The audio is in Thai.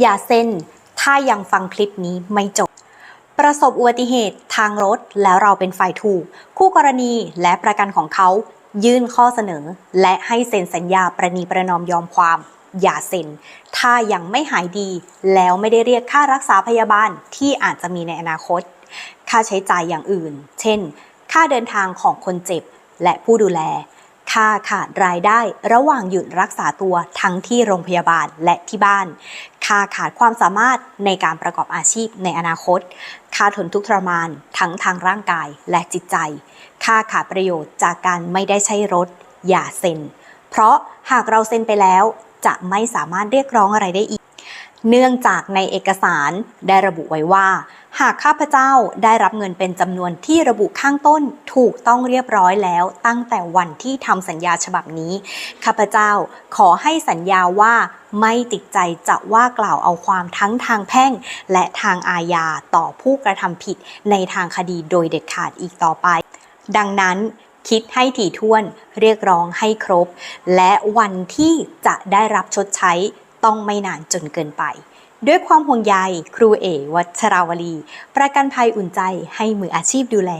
อย่าเซ็น ถ้ายังฟังคลิปนี้ไม่จบ ประสบอุบัติเหตุทางรถแล้วเราเป็นฝ่ายถูก คู่กรณีและประกันของเขา ยื่นข้อเสนอ และให้เซ็นสัญญาประนีประนอมยอมความ อย่าเซ็น ถ้ายังไม่หายดี แล้วไม่ได้เรียกค่ารักษาพยาบาลที่อาจจะมีในอนาคต ค่าใช้จ่ายอย่างอื่น เช่น ค่าเดินทางของคนเจ็บและผู้ดูแล ค่าขาดรายได้ระหว่างหยุดรักษาตัวทั้งที่โรงพยาบาลและที่บ้าน ค่าขาดความสามารถในการประกอบอาชีพในอนาคต ค่าทนทุกข์ทรมานทั้งทางร่างกายและจิตใจ ค่าขาดประโยชน์จากการไม่ได้ใช้รถ อย่าเซ็น เพราะหากเราเซ็นไปแล้ว จะไม่สามารถเรียกร้องอะไรได้อีก เนื่องจากในเอกสารได้ระบุไว้ว่า หากข้าพเจ้าได้รับเงินเป็นจำนวนที่ระบุข้างต้นถูกต้องเรียบร้อยแล้วตั้งแต่วันที่ทำสัญญาฉบับนี้ ข้าพเจ้าขอให้สัญญาว่าไม่ติดใจจะว่ากล่าวเอาความทั้งทางแพ่ง และทางอาญาต่อผู้กระทำผิดในทางคดีโดยเด็ดขาดอีกต่อไป ดังนั้นคิดให้ถี่ถ้วนเรียกร้องให้ครบ และวันที่จะได้รับชดใช้ต้องไม่นานจนเกินไป ด้วยความห่วงใยครูเอวัชราวลี ประกันภัยอุ่นใจให้มืออาชีพดูแล